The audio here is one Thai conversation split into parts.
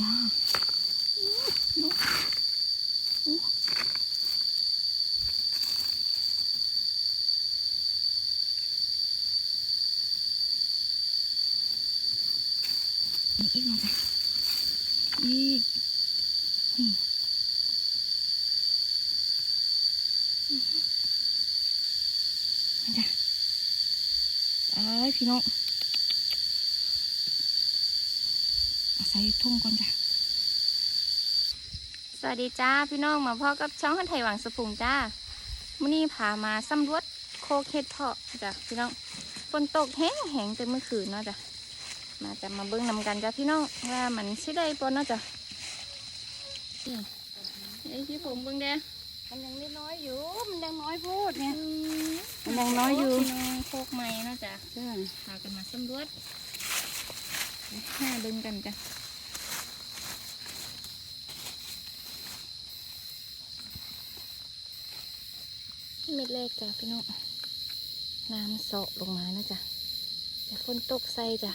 จ้าลูกอู้นี่อีกหน่อยจ้ะอีกนี่อื้อหือมาจ้ะไปพี่น้อง เอาใส่ทุ่งก่อนจ้ะสวัสดีจ้าพี่น้องมาพ่อกับช่องไทยหวังสปุงจ้ามื่อนี้พามาสำรวจโคเค็ดเพาะจ้ะพี่น้องฝนตกแห้งแห้งแต่เมื่อคืนเนาะจ้ะมาจะมาเบิ้งนำกันจ้ะพี่น้องว่ามันสิได้ปนเนาะจ้ะนี่ไอ้ที่ผมเบิ้งแดงมันยังน้อยอยู่ มันยังน้อยพูดเนี่ยมันยังน้อยอยู่พี่น้องโคกใหม่เนาะจ้ะจ้าพากันมาสำรวจหาเบิ้งกันจ้ะ เม็ดแรกจ้ะพี่น้องน้ำเสาะลงมานะจ๊ะแต่ฝนตกใส่จ้ะ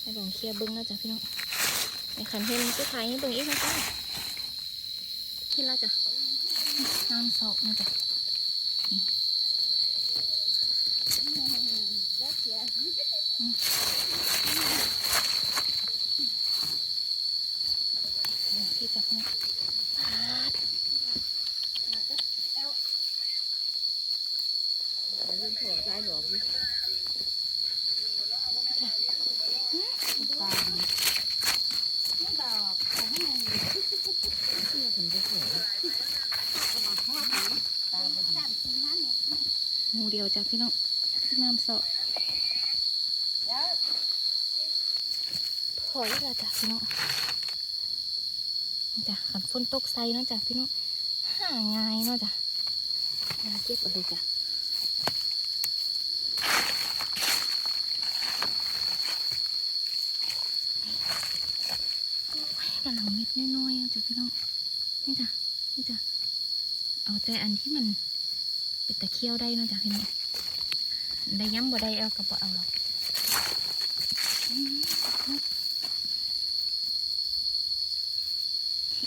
ไปลองเคลียร์บึ้งนะจ๊ะพี่น้องในขันเห็นก็ถ่ายให้บึ้งอีกนะจ๊ะขึ้นแล้วจ้ะน้ำเสาะนะจ๊ะนี่อืมเอาพี่จับนะปาด ได้หรอพี่ จ้ะ ตาดีไม่ดอกของมันเสื้อผมจะสวยมาห้าถังตาดีสามสี่ห้าเมตร ห มูเดียวจ้ะพี่น้องน้ำเสาะพอแล้วจ้ะพี่น้องจ้ะขันฝนตกใส่เนาะจ้ะพี่น้องห่าง่ายเนาะจ้ะมาเก็บเอาเลยจ้ะกำลังเม็ดน้อยๆจ้ะพี่น้องนี่จ้ะนี่จ้ะเอาแต่อันที่มัน ป็นตะเคี้ยวได้นาะจ้ะพี่น้องได้ย้ำบ่ได้เอากระเป๋าเอาหรอก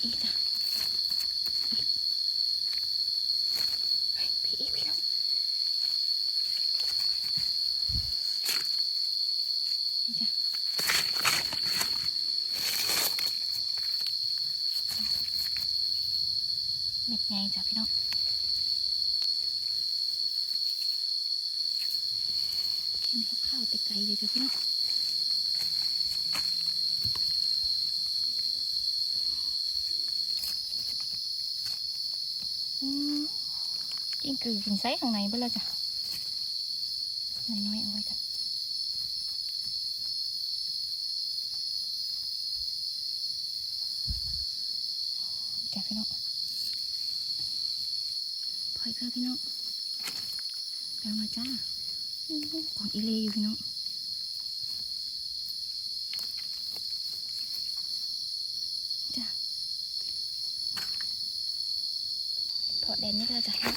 อีกจ้ะพี่อีกพี่น้องจ้ะเม็ดไงจ้ะพี่น้องกินข้าวแต่ไกลเลยจ้ะพี่น้องกินกือกินไส้ข้างในไปแล้วจ้ะน้อยๆเอาไว้จ้ะจ้ะพี่น้องพอยค่ะพี่น้องไปเอามาจ้า ของอีเลอยู่พี่น้องจ้ะพาะแดนนี่เราจะให้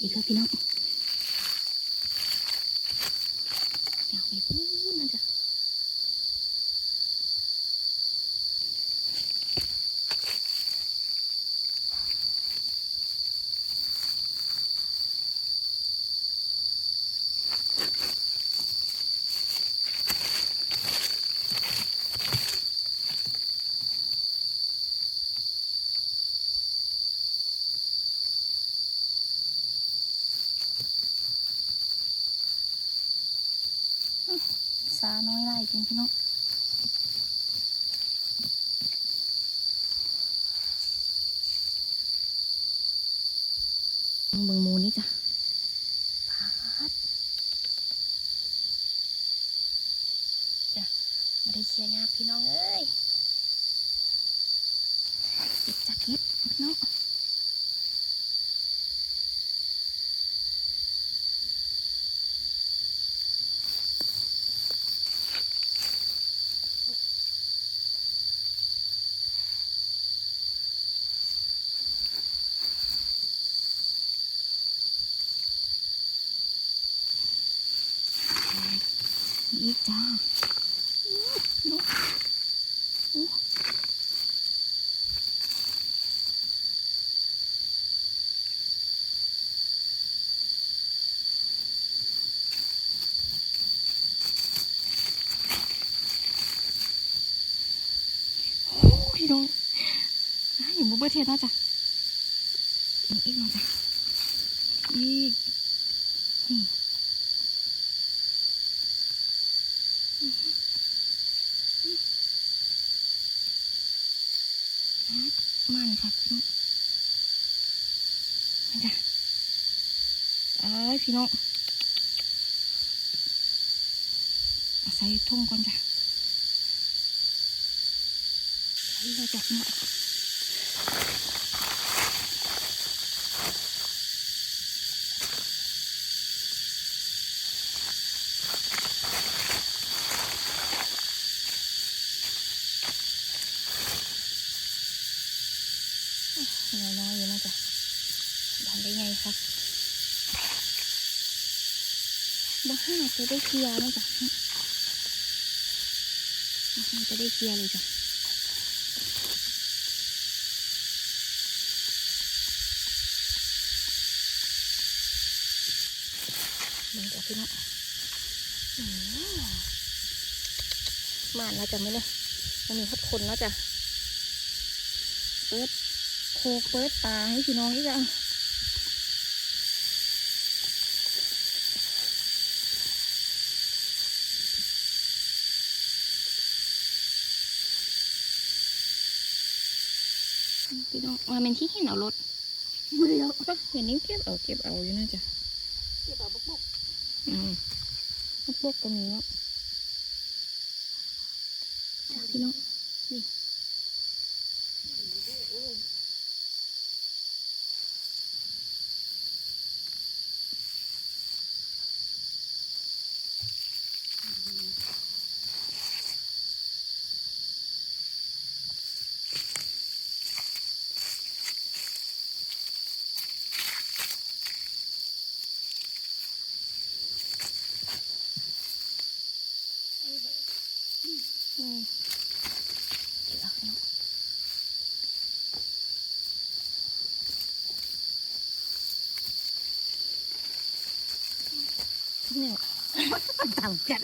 อีกครับพี่น้องอยากไปพูดนะจ๊ะ สาน้อยไล่จริงพี่น้องเบิงมูนี่จ้ะพาดจ้ะไม่ได้เคลียร์ยากพี่น้องเอ้ยติดจากเก็บพี่น้อง อีกจ้าลูกอู้โอ้พี่น้องอะอยู่บุเบอร์เทียนแล้วจ้ะนี่อีกแล้วจ้ะอีก มันค่ะพี่น้องจ้ะเอ้ยพี่น้องอาใส่ทุ่งก่อนจ้ะใส่เลยจ้ะพี่น้องน้อยๆอยู่นะจ๊ะทำได้ไงครับบ่ ห้าจะได้เคลียร์นะจ๊ะบ่ห้าจะได้เคลียร์เลยจ้ะเบิ่งจ้ะพี่น้องมานแล้วจ้ะไม่เลยมันมีพัดคนแล้วจ้ะเปิดโคกเปิดตาให้พี่น้องอีกอะ พี่น้องมาเป็นที่เห็นเอารถมือแล้วก็เห็นนิ้วเก็บเอาเก็บเอาอยู่น่าจะเก็บเอาบุกบุกอืมลูกบกก็มีเนาะจ้ะพี่น้องนี่อืมเก็บเอาพี่น้องเนี่ย ต่างกัน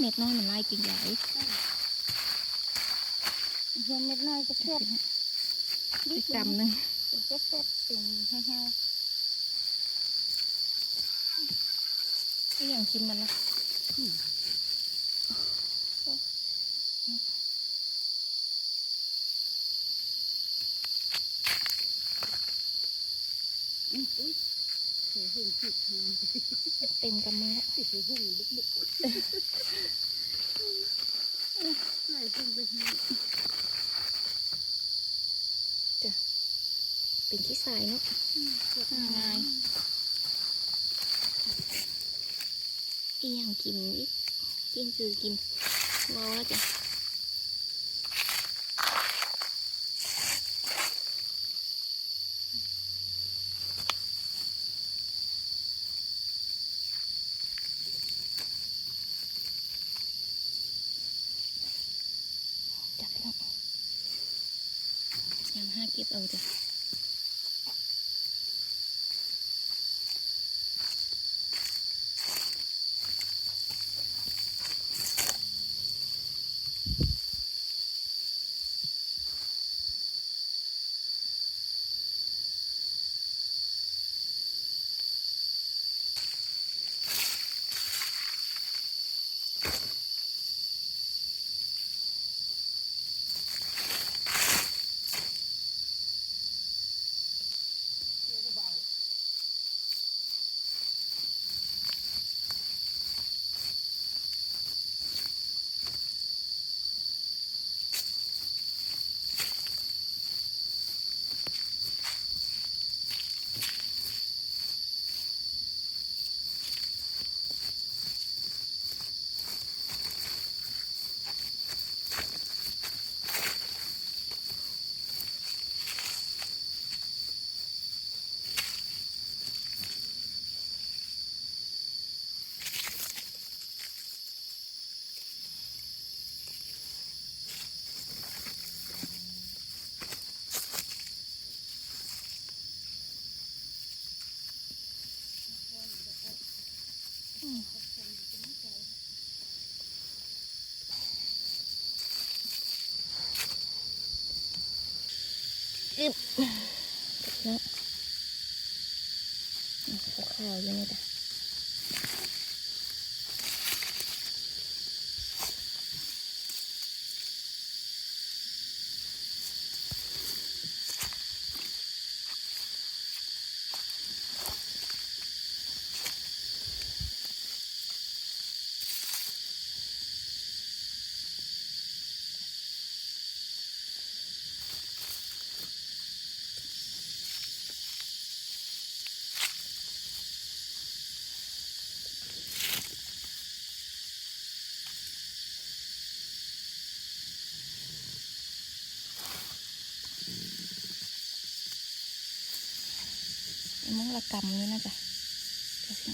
เม็ดน้อยมันไล่กินใหญ่เพื่อนเม็ดน้อยจะเทียบอีกกำหนึ่งเป็นเซ็ตเซ็ตเป็นแห้งก็ยังกินมันนะๆ อุ้ยอุ้ยเสือหุ่นผิดทางเต็มกำมือแล้วติดเสือหุ่นบุกบุกไหลหุ่นไปทางเป็นขี้ทรายเนาะปวดง่าย อียังกินอีกกินคือกินเมาแล้วจ้ะจับพี่น้องยังห้าเก็บเอาจ้ะ อึ มุ้งละกำนี่นะจ๊ะเดี๋ยวสิ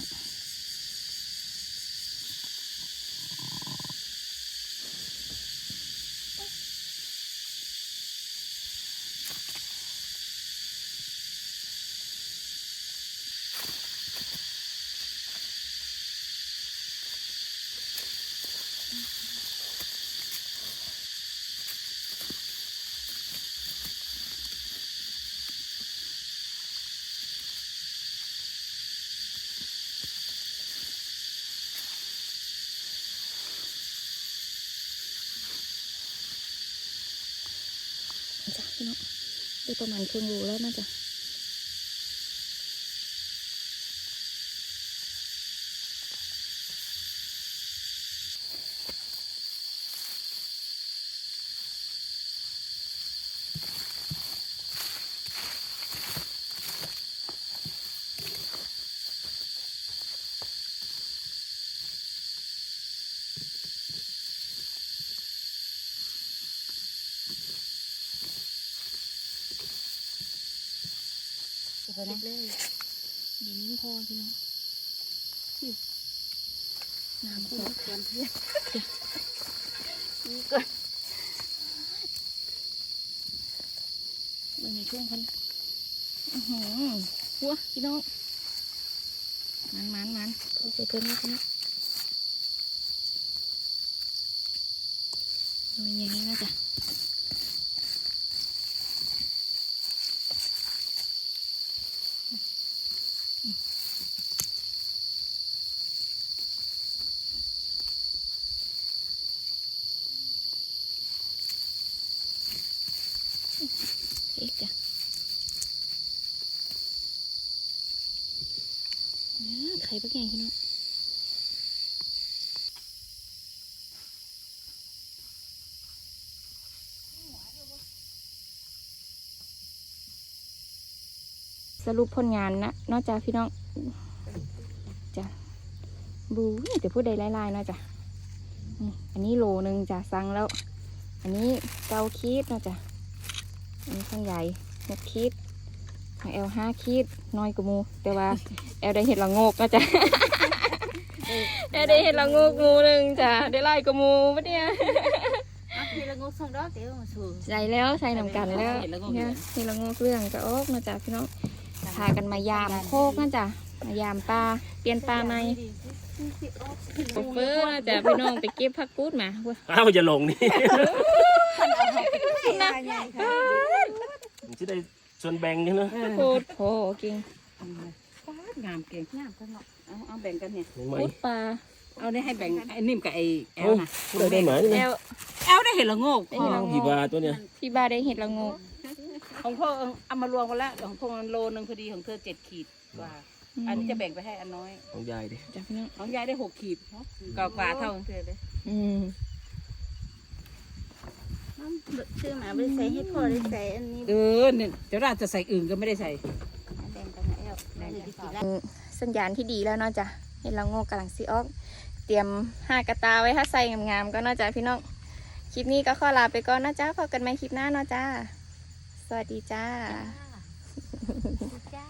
จ้ะพี่น้องได้ ประมาณครึ่งโลแล้วน่าจะ ไปนะเลยเดี๋ยวนิ้นพอพี่น้องหิวน้ำสดเตรียมเพื่อนนี่ก่อนเบิ่งในช่วงคนอือหือหัวพี่น้องมันมันมันพอใส่เพิ่มนิดนะหน่วยอย่างนี้นะจ๊ะ อ๊ะจ้ะไข่ปลาแกงพี่น้องสรุปผลงานนะนอกจากพี่น้องจ้ะบูนี่แต่พูดใดไล่ๆนาะจ้ะอันนี้โลหนึ่งจ้ะสั่งแล้ว อันนี้เกาคีดนาะจ้ะ อันนี้ข้างใหญ่หกขีดของแอลห้าขีดน้อยกว่าหมู แต่ว่าแอลได้เห็ดละโงกนะจ๊ะแอลได้เห็ดละโงกหมูหนึ่งจ้ะได้ไล่กว่าหมูปะเนี่ยอะพี่ละงกส่งดอกเดี๋ยวมาสู่ใส่แล้วใส่นำกันแล้วเห็ดละโงกเนี่ยเห็ดละโงกเรื่องก็ออกนะจ๊ะพี่น้องพากันมายามโคกนะจ๊ะมายามปลาเปลี่ยนปลาใหม่โอเฟอร์นะจ๊ะพี่น้องไปเก็บผักกูดมาเว้ยอ้าวจะลงนี่ จะได้ส่วนแบ่งใช่ไหมโคตรโหเก่งฟาดงามเก่งงามกันเนาะเอาเอาแบ่งกันเนี่ยไม่โคตรปลาเอาได้ให้แบ่งไอ้นิ่มกับไอ้แอลนะได้ได้ไหมแอลแอลได้เห็นละโงกได้เห็นละโงกพี่บาตัวเนี้ยพี่บาได้เห็ดละโงกของพ่อเอามารวมกันแล้วของพ่อมันโลนึงพอดีของเธอเจ็ดขีดกว่า อันนี้จะแบ่งไปให้อันน้อยของยายดิของยายได้หกขีดกว่ากว่าเท่าของเธอเลยอืม ซื้อมาไม่ได้ใส่ให้พ่อได้ใส่อันนี้เออเนี่ยเดี๋ยวเราจะใส่อื่นก็ไม่ได้ใส่แบ่งกันนะแอลแบ่งกันสิละสัญญาณที่ดีแล้วเนาะจ้ะเห็นเราโง่กำลังซีออก เตรียมห้ากระตาไว้ถ้าใส่งามๆก็เนาะจ้ะพี่น้องคลิปนี้ก็ขอลาไปก่อนนะจ้าพบกันใหม่คลิปหน้าเนาะจ้าสวัสดีจ้าจ้า